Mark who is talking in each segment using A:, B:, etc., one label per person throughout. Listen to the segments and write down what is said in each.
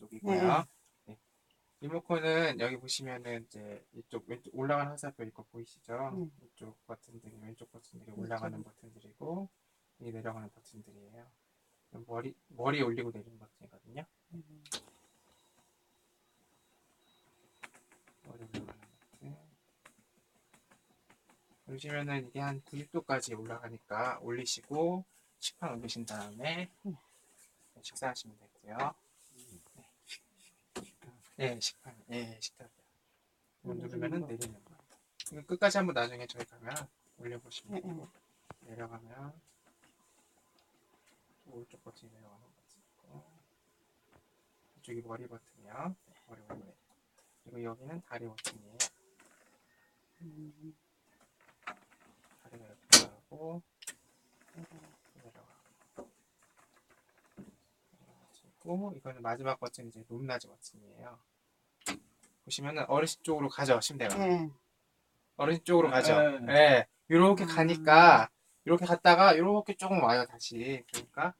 A: 쪽이고요. 네. 리모컨은 여기 보시면은 이제 이쪽 왼쪽 올라가는 화살표 이거 보이시죠?
B: 음.
A: 이쪽 버튼들이 왼쪽 버튼들이 올라가는 버튼들이고 이 내려가는 버튼들이에요. 머리 머리 올리고 내리는 버튼이거든요.
B: 음.
A: 머리 올라가는 버튼. 보시면은 이게 한 90도까지 올라가니까 올리시고 식판 올리신 다음에
B: 음.
A: 식사하시면 되고요. 네, 식판, 네, 식탁. 이거 누르면은 내리는 거예요. 이거 끝까지 한번 나중에 저희 가면 올려보시면
B: 네, 네.
A: 되고 내려가면 오른쪽 버튼이 내려가는 버튼 있고 이쪽이 머리 버튼이요. 네, 머리 올려 그리고 여기는 다리 버튼이에요.
B: 음.
A: 다리가 이렇게 나가고 내려가고 내려가지고 이거는 마지막 버튼 이제 높낮이 버튼이에요. 보시면은 어르신 쪽으로 가죠 침대가.
B: 네.
A: 어르신 쪽으로 가죠.
C: 네.
A: 네. 이렇게
B: 음.
A: 가니까 이렇게 갔다가 이렇게 조금 와요 다시. 그러니까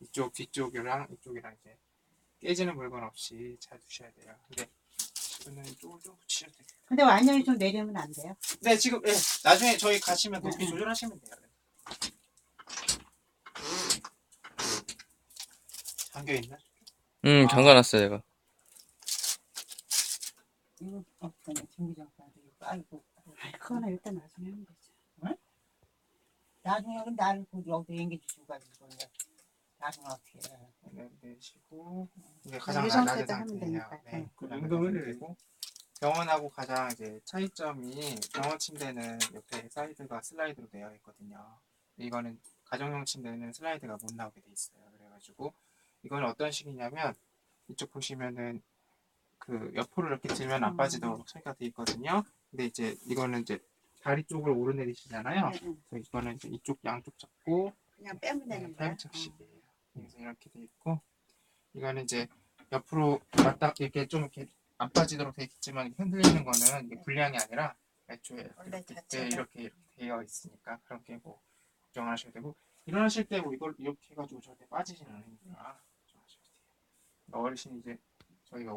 A: 이쪽 뒤쪽이랑 이쪽이랑 이제 깨지는 물건 없이 잘 두셔야 돼요. 근데 이거는 이쪽을 좀 붙이셔도 돼요.
B: 근데 완전히 좀 내리면 안 돼요?
A: 네 지금 예 나중에 저희 가시면 높이
B: 네.
A: 조절하시면 돼요. 잠겨 있나?
D: 응,
A: 아.
D: 잠가놨어, 내가.
C: 이거 없잖아. 전기장판 이거 아이고.
B: 그거는 일단 나중에 하면 되죠.
C: 나중에 나를 그 여기다 앵겨주시고 가지고 이제 나중에 어떻게 해.
A: 네, 내시고 이게 가장
B: 이
A: 나- 낮은
B: 하면
A: 상태예요.
B: 되니까.
A: 네,
B: 네.
A: 가장
C: 은금을
A: 낮은 상태고 병원하고 가장 이제 차이점이 병원 침대는 옆에 사이드가 슬라이드로 되어 있거든요. 이거는 가정용 침대는 슬라이드가 못 나오게 돼 있어요. 그래가지고 이거는 어떤 식이냐면 이쪽 보시면은 그 옆으로 이렇게 들면 안
B: 음.
A: 빠지도록 설계가 돼 있거든요. 근데 이제 이거는 이제 다리 쪽으로 오르내리시잖아요.
B: 네, 네.
A: 그래서 이거는 이제 이쪽 양쪽 잡고
B: 그냥 빼면 되는 거야.
A: 타임착식이에요. 그래서 이렇게 돼 있고 이거는 이제 옆으로 왔다 이렇게 좀 이렇게 안 빠지도록 돼 있지만 흔들리는 거는 이게 불량이 아니라 애초에 이렇게. 이렇게 이렇게 되어 있으니까 그렇게 뭐 걱정하셔야 되고 일어나실 때 뭐 이걸 이렇게 해가지고 절대 빠지진 않으니까 걱정하셔야 돼요. 어르신이 이제 저희가